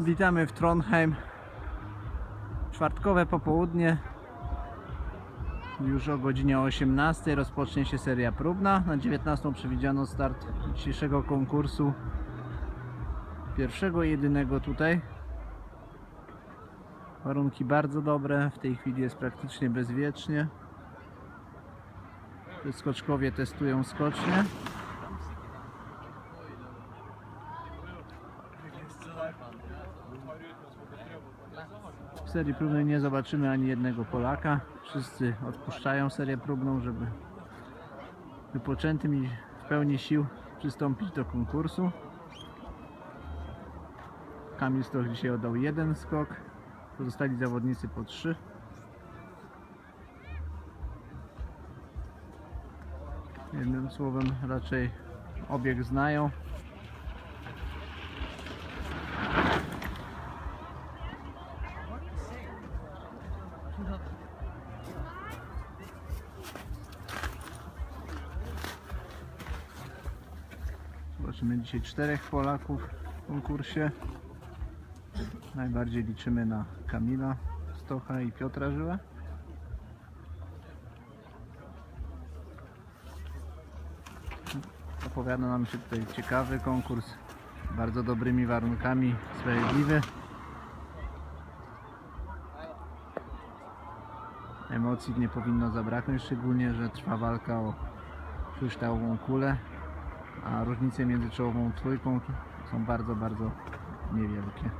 Witamy w Trondheim. Czwartkowe popołudnie. Już o godzinie 18 rozpocznie się seria próbna. Na 19 przewidziano start dzisiejszego konkursu. Pierwszego jedynego tutaj. Warunki bardzo dobre. W tej chwili jest praktycznie bezwiecznie. Skoczkowie testują skocznie. W serii próbnej nie zobaczymy ani jednego Polaka. Wszyscy odpuszczają serię próbną, żeby wypoczętym i w pełni sił przystąpić do konkursu. Kamil Stoch dzisiaj oddał jeden skok, pozostali zawodnicy po trzy. Jednym słowem raczej obieg znają. Zobaczymy dzisiaj czterech Polaków w konkursie. Najbardziej liczymy na Kamila Stocha i Piotra Żyłę. Opowiada nam się tutaj ciekawy konkurs, bardzo dobrymi warunkami, sprawiedliwy. Emocji nie powinno zabraknąć, szczególnie, że trwa walka o kryształową kulę, a różnice między czołową trójką są bardzo, bardzo niewielkie.